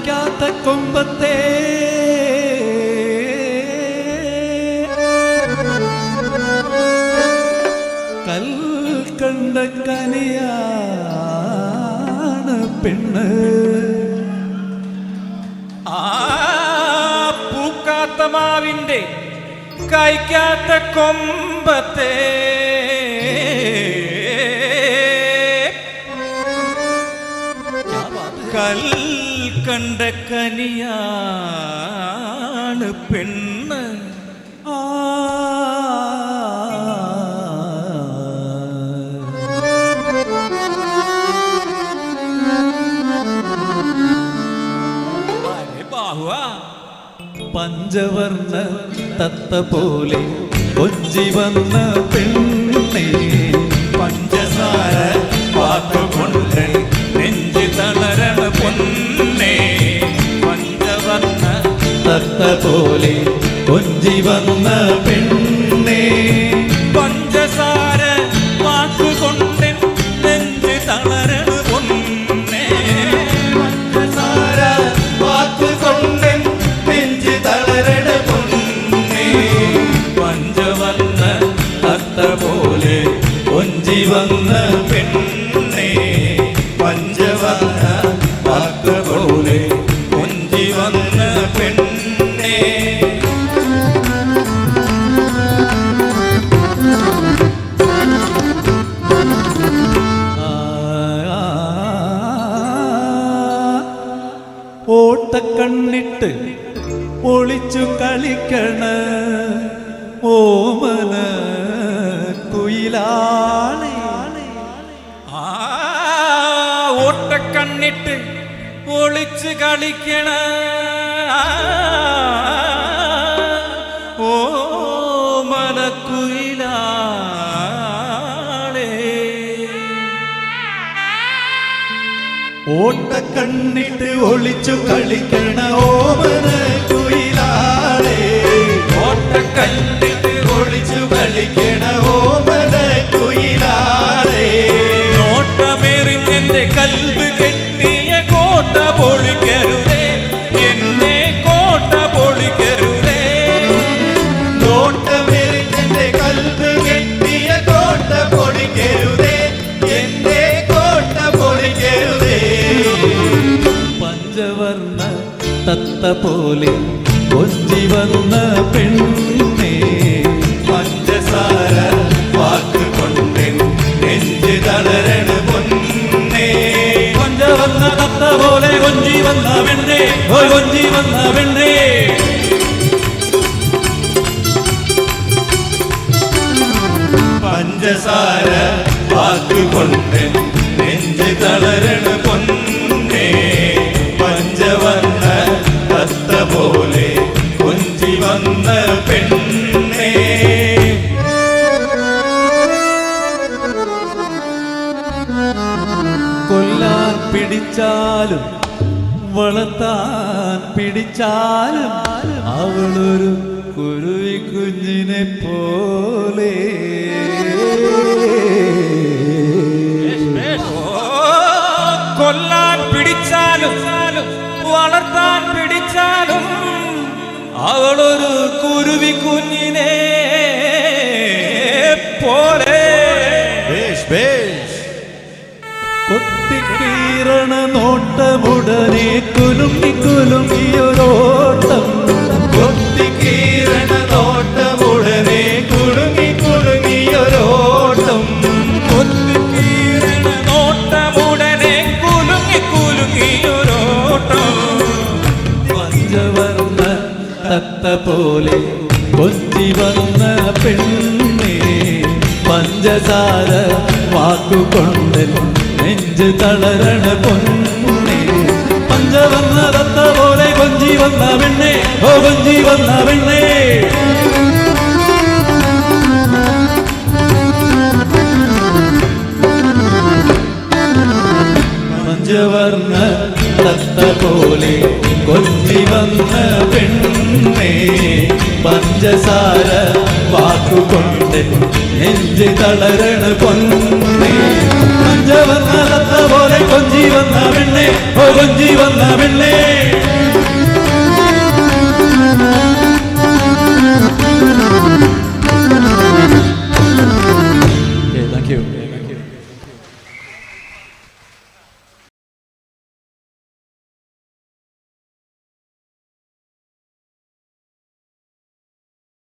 കായ്ക്കാത്ത കൊമ്പത്തെ. കണ്ട കനിയാണ് പെണ്ണ്. ആ പൂക്കാത്ത മാവിന്റെ കായ്ക്കാത്ത കൊമ്പത്തെ. കണ്ട കനിയാണ് പെണ്ണ്. ആ. പഞ്ചവർണ തത്ത പോലെ കൊഞ്ചി വന്ന പെണ്ണേ. പഞ്ചസാര തത്ത പോലെ കൊഞ്ചി വന്ന പെണ്ണേ. പഞ്ചസാര വാക്കുകൊണ്ട് നെഞ്ചി തളരണ പൊന്നേ. സാര വാക്കുകൊണ്ട് നെഞ്ചി തളരണ പൊന്നേ. പഞ്ചവർണ തത്ത പോലെ കൊഞ്ചി വന്ന ഓട്ടക്കണ്ണിട്ട് ഒളിച്ചു കളിക്കണ ഓമന കുയിലാളി ആ ഓട്ടക്കണ്ണിട്ട് ഒളിച്ചു കളിക്കണ ഓട്ടക്കണ്ണിട്ട് ഒളിച്ചു കളിക്കണ ഓമന കുയിലാളെ. ഓട്ടക്കണ്ണിട്ട് ഒളിച്ചു കളിക്കണ തത്ത പോലെ കൊഞ്ചി വന്ന പെണ്ണേ പഞ്ചസാര വാക്ക് കൊണ്ടെൻ നെഞ്ച് തളരണ പൊന്നേ. പഞ്ചവന്ന തത്ത പോലെ കൊഞ്ചി വന്ന വെണ്ണേ കൊഞ്ചി വന്ന പെണ്ണേ. പഞ്ചസാര വാക്കുകൊണ്ട് നെഞ്ച് തളരണ പൊന്നേ. പെണ്ണേ. കൊല്ലാൻ പിടിച്ചാലും വളർത്താൻ പിടിച്ചാലും അവളൊരു കുരുവി കുഞ്ഞിനെ പോലെ. കൊല്ലാൻ പിടിച്ചാലും അവളൊരു കുരുവി കുഞ്ഞിനെ പോലെ. കൊത്തിക്കീറണ നോട്ടമുടനെ കുലുങ്ങി കുലുങ്ങിയൊരോട്ടം. കൊത്തിക്കീറണ നോട്ടമുടനെ തത്ത പോലെ കൊഞ്ചി വന്ന പെണ്ണേ പഞ്ചസാര വാക്കുകൊണ്ട് നെഞ്ച് തളരണ പൊന്നേ. പഞ്ചവർണ തത്ത പോലെ കൊഞ്ചി വന്ന പെണ്ണേ ഓ കൊഞ്ചി വന്ന പെണ്ണേ. പഞ്ചവർണ തത്ത പോലെ കൊഞ്ചി വന്ന പെണ്ണേ. പഞ്ചസാര വാക്കുകൊണ്ട് നെഞ്ച് തളരണ പൊന്നെ. പഞ്ച വന്ന പോലെ കൊഞ്ചി വന്ന പെണ്ണെ കൊഞ്ചി വന്ന പെണ്ണെ.